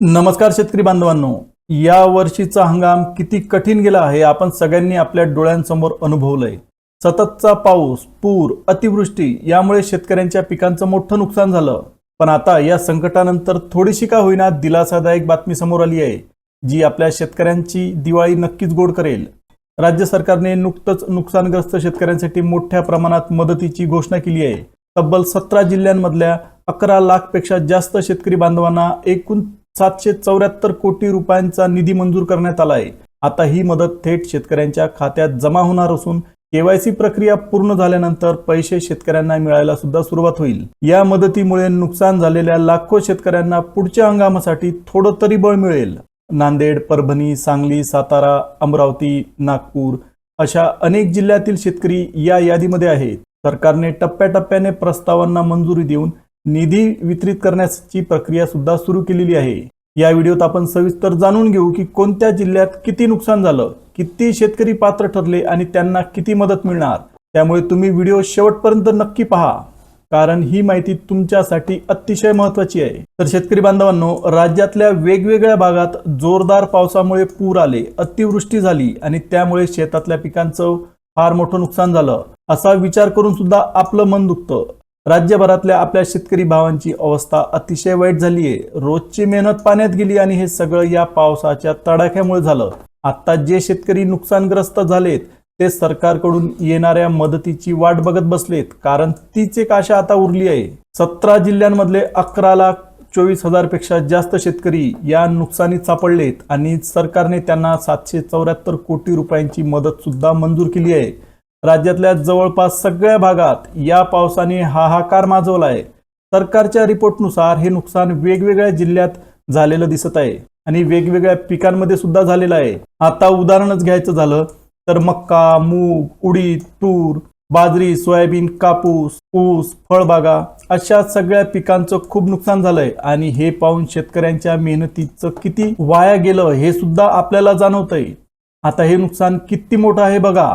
नमस्कार शेतकरी बांधवांनो या वर्षीचा हंगाम किती कठीण गेला हे आपण सगळ्यांनी आपल्या डोळ्यांसमोर अनुभवलंय. सततचा पाऊस पूर अतिवृष्टी यामुळे शेतकऱ्यांच्या पिकांचं मोठं नुकसान झालं. पण आता या संकटानंतर थोडीशी का होईना दिलासादायक बातमी समोर आली आहे जी आपल्या शेतकऱ्यांची दिवाळी नक्कीच गोड करेल. राज्य सरकारने नुकतंच नुकसानग्रस्त शेतकऱ्यांसाठी मोठ्या प्रमाणात मदतीची घोषणा केली आहे. तब्बल सतरा जिल्ह्यांमधल्या अकरा लाखपेक्षा जास्त शेतकरी बांधवांना एकूण सातशे चौऱ्याहत्तर कोटी रुपयांचा निधी मंजूर करण्यात आला आहे. आता ही मदत थेट शेतकऱ्यांच्या खात्यात जमा होणार असून केवायसी प्रक्रिया पूर्ण झाल्यानंतर पैसे शेतकऱ्यांना मिळायला सुद्धा सुरुवात होईल. या मदतीमुळे नुकसान झालेल्या लाखो शेतकऱ्यांना पुढच्या हंगामासाठी थोडं तरी बळ मिळेल. नांदेड परभणी सांगली सातारा अमरावती नागपूर अशा अनेक जिल्ह्यातील शेतकरी या यादीमध्ये आहेत. सरकारने टप्प्याटप्प्याने प्रस्तावांना मंजुरी देऊन निधी वितरित करण्याची प्रक्रिया सुद्धा सुरू केलेली आहे. या व्हिडिओत आपण सविस्तर जाणून घेऊ की कोणत्या जिल्ह्यात किती नुकसान झालं किती शेतकरी पात्र ठरले आणि त्यांना किती मदत मिळणार. त्यामुळे तुम्ही व्हिडिओ शेवटपर्यंत नक्की पहा कारण ही माहिती तुमच्यासाठी अतिशय महत्वाची आहे. तर शेतकरी बांधवांनो राज्यातल्या वेगवेगळ्या भागात जोरदार पावसामुळे पूर आले अतिवृष्टी झाली आणि त्यामुळे शेतातल्या पिकांचं फार मोठं नुकसान झालं असा विचार करून सुद्धा आपलं मन दुखतं. राज्यभरातल्या आपल्या शेतकरी भावांची अवस्था अतिशय वाईट झाली आहे. रोजची मेहनत पाण्यात गेली आणि हे सगळं या पावसाच्या तडाख्यामुळे झालं. आता जे शेतकरी नुकसानग्रस्त झालेत ते सरकारकडून येणाऱ्या मदतीची वाट बघत बसलेत. कारण तीच एक आशा आता उरली आहे. सतरा जिल्ह्यांमधले अकरा लाख चोवीस हजारपेक्षा जास्त शेतकरी या नुकसानीत सापडलेत आणि सरकारने त्यांना सातशे चौऱ्याहत्तर कोटी रुपयांची मदत सुद्धा मंजूर केली आहे. राज्यातल्या जवळपास सगळ्या भागात या पावसाने हाहाकार माजवला आहे सरकारच्या रिपोर्टनुसार हे नुकसान वेगवेगळ्या जिल्ह्यात झालेलं दिसत आहे आणि वेगवेगळ्या पिकांमध्ये सुद्धा झालेलं आहे. आता उदाहरणच घ्यायचं झालं तर मक्का मूग उडीद तूर बाजरी सोयाबीन कापूस ऊस फळबागा अशा सगळ्या पिकांचं खूप नुकसान झालंय आणि हे पाहून शेतकऱ्यांच्या मेहनतीचं किती वाया गेलं हे सुद्धा आपल्याला जाणवतंय. आता हे नुकसान किती मोठं आहे बघा.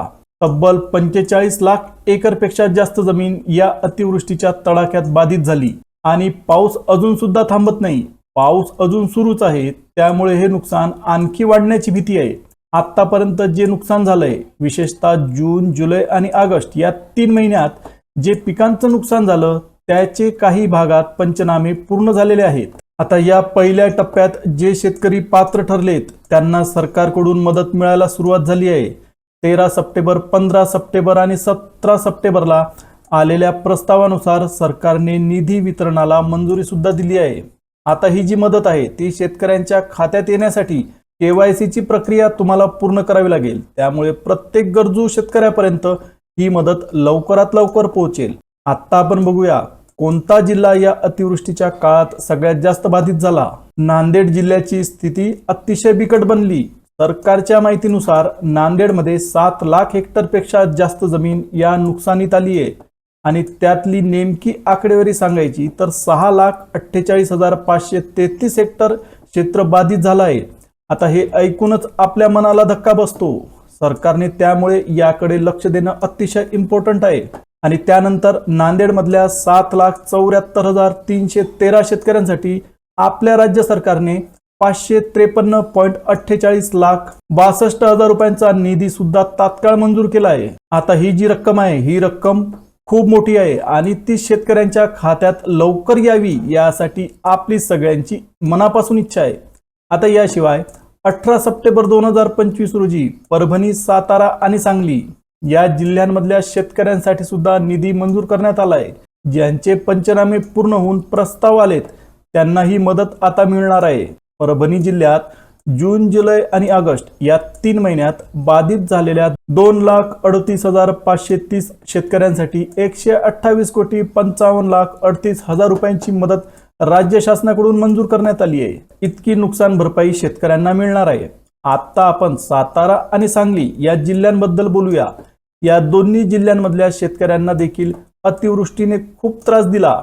तब्बल पंचेचाळीस लाख एकरपेक्षा जास्त जमीन या अतिवृष्टीच्या तडाख्यात बाधित झाली. आणि पाऊस अजून सुद्धा थांबत नाही. पाऊस अजून सुरूच आहे. त्यामुळे हे नुकसान आणखी वाढण्याची भीती आहे. आतापर्यंत जे नुकसान झालंय विशेषतः जून जुलै आणि ऑगस्ट या तीन महिन्यात जे पिकांचं नुकसान झालं त्याचे काही भागात पंचनामे पूर्ण झालेले आहेत. आता या पहिल्या टप्प्यात जे शेतकरी पात्र ठरलेत त्यांना सरकारकडून मदत मिळायला सुरुवात झाली आहे. तेरा सप्टेंबर पंधरा सप्टेंबर आणि सतरा सप्टेंबरला आलेल्या प्रस्तावानुसार सरकारने निधी वितरणाला मंजुरी सुद्धा दिली आहे. आता ही जी मदत आहे ती शेतकऱ्यांच्या खात्यात येण्यासाठी केवायसीची प्रक्रिया तुम्हाला पूर्ण करावी लागेल. त्यामुळे प्रत्येक गरजू शेतकऱ्यापर्यंत ही मदत लवकरात लवकर पोहोचेल. आता आपण बघूया कोणता जिल्हा या अतिवृष्टीच्या काळात सगळ्यात जास्त बाधित झाला? नांदेड जिल्ह्याची स्थिती अतिशय बिकट बनली. सरकारच्या माहितीनुसार नांदेडमध्ये सात लाख हेक्टरपेक्षा जास्त जमीन या नुकसानीत आली आहे. आणि त्यातली नेमकी आकडेवारी सांगायची तर सहा लाख अठ्ठेचाळीस हजार पाचशे तेहतीस हेक्टर क्षेत्र बाधित झालं आहे. आता हे ऐकूनच आपल्या मनाला धक्का बसतो. सरकारने त्यामुळे याकडे लक्ष देणं अतिशय इम्पॉर्टंट आहे. आणि त्यानंतर नांदेडमधल्या सात लाख चौऱ्याहत्तर हजार तीनशे तेरा शेतकऱ्यांसाठी आपल्या राज्य सरकारने पाचशे त्रेपन्न पॉईंट अठ्ठेचाळीस लाख बासष्ट हजार रुपयांचा निधी सुद्धा तात्काळ मंजूर केला आहे. आता ही जी रक्कम आहे ही रक्कम खूप मोठी आहे आणि ती शेतकऱ्यांच्या खात्यात लवकर यावी यासाठी आपली सगळ्यांची मनापासून इच्छा आहे. आता याशिवाय अठरा सप्टेंबर दोन हजार पंचवीस रोजी परभणी सातारा आणि सांगली या जिल्ह्यांमधल्या शेतकऱ्यांसाठी सुद्धा निधी मंजूर करण्यात आला आहे. ज्यांचे पंचनामे पूर्ण होऊन प्रस्ताव आलेत त्यांना ही मदत आता मिळणार आहे. परभणी जिल्ह्यात जून जुलै आणि ऑगस्ट या तीन महिन्यात बाधित झालेल्या दोन लाख अडतीस हजार पाचशे तीस शेतकऱ्यांसाठी एकशे अठ्ठावीस कोटी पंचावन्न लाख अडतीस हजार रुपयांची मदत राज्य शासनाकडून मंजूर करण्यात आली आहे. इतकी नुकसान भरपाई शेतकऱ्यांना मिळणार आहे. आता आपण सातारा आणि सांगली या जिल्ह्यांबद्दल बोलूया. या दोन्ही जिल्ह्यांमधल्या शेतकऱ्यांना देखील अतिवृष्टीने खूप त्रास दिला.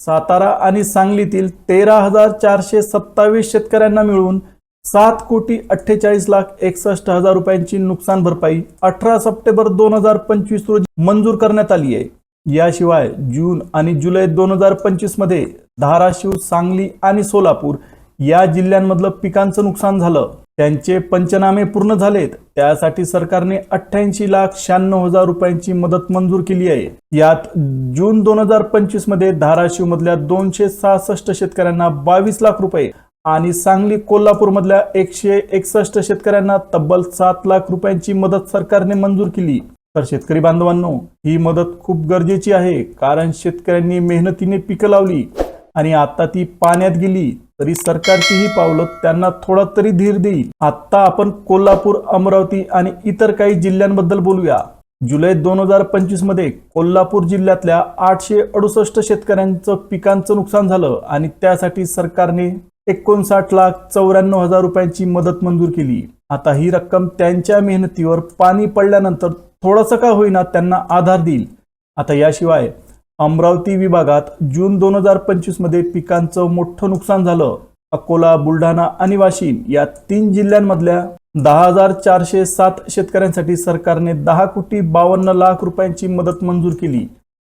सातारा आणि सांगलीतील तेरा हजार चारशे सत्तावीस शेतकऱ्यांना मिळून सात कोटी अठ्ठेचाळीस लाख एकसष्ट हजार रुपयांची नुकसान भरपाई अठरा सप्टेंबर दोन हजार पंचवीस रोजी मंजूर करण्यात आली आहे. याशिवाय जून आणि जुलै दोन हजार पंचवीसमध्ये धाराशिव सांगली आणि सोलापूर या जिल्ह्यांमधलं पिकांचं नुकसान झालं. त्यांचे पंचनामे पूर्ण झालेत. त्यासाठी सरकारने अठ्ठ्याऐंशी लाख शहाण्णव हजार रुपयांची मदत मंजूर केली आहे. यात जून दोन हजार पंचवीसमध्ये धाराशिव मधल्या दोनशे सहासष्ट शेतकऱ्यांना बावीस लाख रुपये आणि सांगली कोल्हापूर मधल्या एकशे एकसष्ट शेतकऱ्यांना तब्बल सात लाख रुपयांची मदत सरकारने मंजूर केली. तर शेतकरी बांधवांनो ही मदत खूप गरजेची आहे कारण शेतकऱ्यांनी मेहनतीने पिकं लावली. आणि आता ती पाण्यात गेली तरी सरकारची ही पावलं त्यांना थोडा तरी धीर देईल. आता आपण कोल्हापूर अमरावती आणि इतर काही जिल्ह्यांबद्दल बोलूया. जुलै दोन हजार पंचवीसमध्ये कोल्हापूर जिल्ह्यातल्या आठशे अडुसष्ट शेतकऱ्यांचं पिकांचं नुकसान झालं आणि त्यासाठी सरकारने एकोणसाठ लाख चौऱ्याण्णव हजार रुपयांची मदत मंजूर केली. आता ही रक्कम त्यांच्या मेहनतीवर पाणी पडल्यानंतर थोडंसं का होईना त्यांना आधार देईल. आता याशिवाय अमरावती विभागात जून दोन हजार पंचवीसमध्ये पिकांचं मोठं नुकसान झालं. अकोला बुलढाणा आणि वाशिम या तीन जिल्ह्यांमधल्या दहा हजार चारशे सात शेतकऱ्यांसाठी सरकारने दहा कोटी बावन्न लाख रुपयांची मदत मंजूर केली.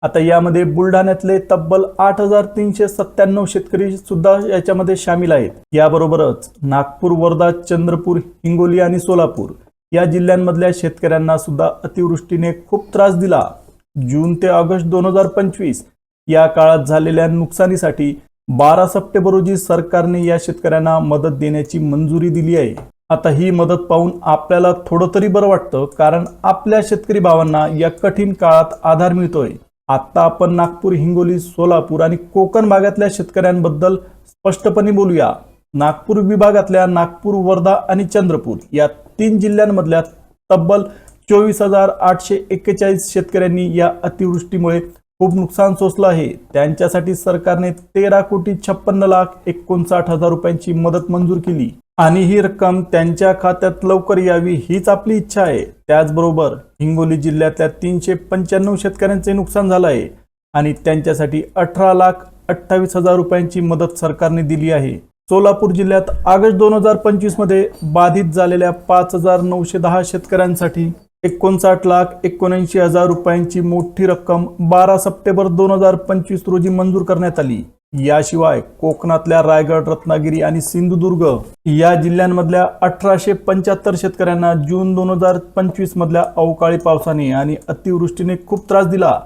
आता यामध्ये बुलढाण्यातले तब्बल आठ हजार तीनशे सत्त्याण्णव शेतकरी सुद्धा याच्यामध्ये सामील आहेत. याबरोबरच नागपूर वर्धा चंद्रपूर हिंगोली आणि सोलापूर या जिल्ह्यांमधल्या शेतकऱ्यांना सुद्धा अतिवृष्टीने खूप त्रास दिला. जून ते ऑगस्ट दोन हजार पंचवीस या काळात झालेल्या नुकसानीसाठी बारा सप्टेंबर रोजी सरकारने या शेतकऱ्यांना मदत देण्याची मंजुरी दिली आहे. आता ही मदत पाहून आपल्याला थोडं तरी बरं वाटतं कारण आपल्या शेतकरी भावांना या कठीण काळात आधार मिळतोय. आता आपण नागपूर हिंगोली सोलापूर आणि कोकण भागातल्या शेतकऱ्यांबद्दल स्पष्टपणे बोलूया. नागपूर विभागातल्या नागपूर वर्धा आणि चंद्रपूर या तीन जिल्ह्यांमधल्या तब्बल चोवीस हजार आठशे एक्केचाळीस शेतकऱ्यांनी या अतिवृष्टीमुळे खूप नुकसान सोसलं आहे. त्यांच्यासाठी सरकारने तेरा कोटी छप्पन्न लाख एकोणसाठ हजार रुपयांची मदत मंजूर केली. आणि ही रक्कम त्यांच्या खात्यात लवकर यावी हीच आपली इच्छा आहे. त्याचबरोबर हिंगोली जिल्ह्यातल्या तीनशे पंच्याण्णव शेतकऱ्यांचे नुकसान झालं आहे आणि त्यांच्यासाठी अठरा लाख अठ्ठावीस हजार रुपयांची मदत सरकारने दिली आहे. सोलापूर जिल्ह्यात ऑगस्ट दोन हजार पंचवीसमध्ये बाधित झालेल्या पाच हजार नऊशे दहा शेतकऱ्यांसाठी एकोणसाठ लाख एकोणऐंशी हजार रुपयांची मोठी रक्कम बारा सप्टेंबर दोन हजार पंचवीस रोजी मंजूर करण्यात आली. याशिवाय कोकणातल्या रायगड रत्नागिरी आणि सिंधुदुर्ग या जिल्ह्यांमधल्या अठराशे पंच्याहत्तर शेतकऱ्यांना जून दोन हजार पंचवीस मधल्या अवकाळी पावसाने आणि अतिवृष्टीने खूप त्रास दिला.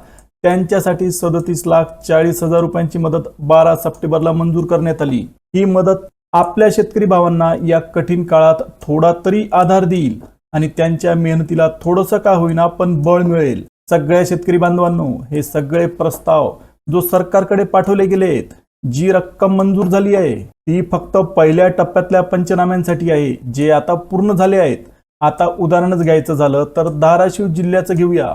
त्यांच्यासाठी सदतीस लाख चाळीस हजार रुपयांची मदत बारा सप्टेंबरला मंजूर करण्यात आली. ही मदत आपल्या शेतकरी भावांना या कठीण काळात थोडा तरी आधार देईल. आणि त्यांच्या मेहनतीला थोडंसं का होईना पण बळ मिळेल. सगळ्या शेतकरी बांधवांनो हे सगळे प्रस्ताव जो सरकारकडे पाठवले गेलेत जी रक्कम मंजूर झाली आहे ती फक्त पहिल्या टप्प्यातल्या पंचनाम्यांसाठी आहे जे आता पूर्ण झाले आहेत. आता उदाहरणच घ्यायचं झालं तर धाराशिव जिल्ह्याचं घेऊया.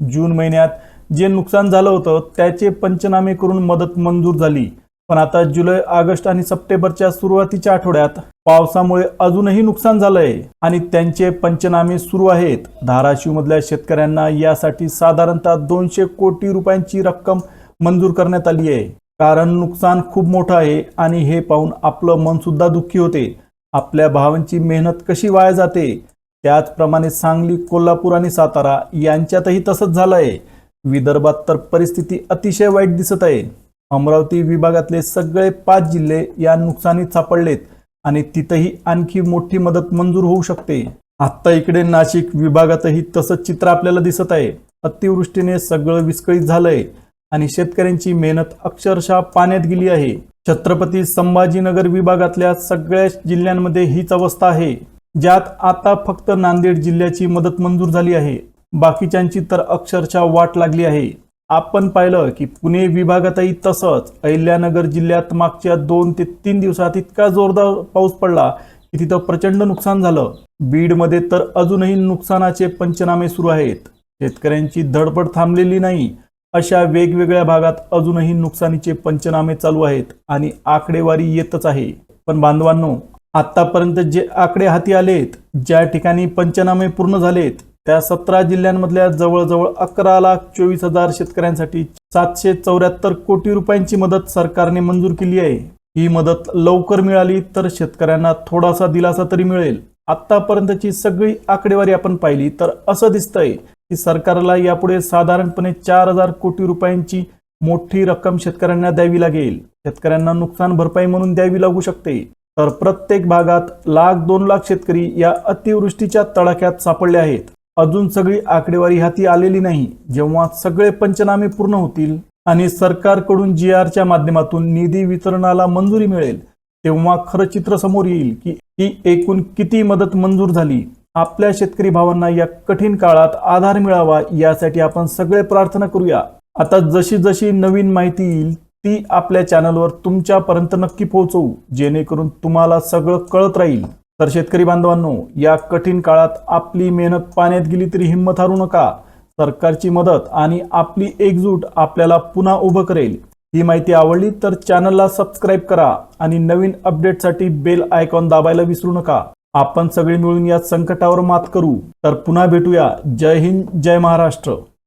जून महिन्यात जे नुकसान झालं होतं त्याचे पंचनामे करून मदत मंजूर झाली. पण आता जुलै ऑगस्ट आणि सप्टेंबरच्या सुरुवातीच्या आठवड्यात पावसामुळे अजूनही नुकसान झालंय आणि त्यांचे पंचनामे सुरू आहेत. धाराशिव मधल्या शेतकऱ्यांना यासाठी साधारणतः दोनशे कोटी रुपयांची रक्कम मंजूर करण्यात आली आहे. कारण नुकसान खूप मोठं आहे आणि हे पाहून आपलं मन सुद्धा दुःखी होते. आपल्या भावांची मेहनत कशी वाया जाते? त्याचप्रमाणे सांगली कोल्हापूर आणि सातारा यांच्यातही तसंच झालंय. विदर्भात तर परिस्थिती अतिशय वाईट दिसत आहे. अमरावती विभागातले सगळे पाच जिल्हे या नुकसानीत सापडलेत. आणि तिथंही आणखी मोठी मदत मंजूर होऊ शकते. आत्ता इकडे नाशिक विभागातही तसंच चित्र आपल्याला दिसत आहे. अतिवृष्टीने सगळं विस्कळीत झालंय आणि शेतकऱ्यांची मेहनत अक्षरशः पाण्यात गेली आहे. छत्रपती संभाजीनगर विभागातल्या सगळ्या जिल्ह्यांमध्ये हीच अवस्था आहे. ज्यात आता फक्त नांदेड जिल्ह्याची मदत मंजूर झाली आहे. बाकीच्यांची तर अक्षरशः वाट लागली आहे. आपण पाहिलं की पुणे विभागातही तसंच अहिल्यानगर जिल्ह्यात मागच्या दोन ते तीन दिवसात इतका जोरदार पाऊस पडला की तिथं प्रचंड नुकसान झालं. बीडमध्ये तर अजूनही नुकसानाचे पंचनामे सुरू आहेत. शेतकऱ्यांची धडपड थांबलेली नाही. अशा वेगवेगळ्या भागात अजूनही नुकसानीचे पंचनामे चालू आहेत आणि आकडेवारी येतच आहे. पण बांधवांनो आतापर्यंत जे आकडे हाती आलेत ज्या ठिकाणी पंचनामे पूर्ण झालेत त्या सतरा जिल्ह्यांमधल्या जवळजवळ अकरा लाख चोवीस हजार शेतकऱ्यांसाठी सातशे चौऱ्याहत्तर कोटी रुपयांची मदत सरकारने मंजूर केली आहे. ही मदत लवकर मिळाली तर शेतकऱ्यांना थोडासा दिलासा तरी मिळेल. आतापर्यंतची सगळी आकडेवारी आपण पाहिली तर असं दिसतंय की सरकारला यापुढे साधारणपणे चार हजार कोटी रुपयांची मोठी रक्कम शेतकऱ्यांना द्यावी लागेल. शेतकऱ्यांना नुकसान भरपाई म्हणून द्यावी लागू शकते. तर प्रत्येक भागात लाख दोन लाख शेतकरी या अतिवृष्टीच्या तडाख्यात सापडले आहेत. अजून सगळी आकडेवारी हाती आलेली नाही. जेव्हा सगळे पंचनामे पूर्ण होतील आणि सरकारकडून जी आरच्या माध्यमातून निधी वितरणाला मंजुरी मिळेल तेव्हा खरं चित्र समोर येईल की ही एकूण किती मदत मंजूर झाली. आपल्या शेतकरी भावांना या कठीण काळात आधार मिळावा यासाठी आपण सगळे प्रार्थना करूया. आता जशी जशी नवीन माहिती येईल ती आपल्या चॅनलवर तुमच्यापर्यंत नक्की पोहोचवू जेणेकरून तुम्हाला सगळं कळत राहील. तर शेतकरी बांधवांनो या कठीण काळात आपली मेहनत पाण्यात गेली तरी हिंमत हारू नका. सरकारची मदत आणि आपली एकजूट आपल्याला पुन्हा उभं करेल. ही माहिती आवडली तर चॅनलला सबस्क्राईब करा आणि नवीन अपडेटसाठी बेल आयकॉन दाबायला विसरू नका. आपण सगळे मिळून या संकटावर मात करू. तर पुन्हा भेटूया. जय हिंद जय महाराष्ट्र.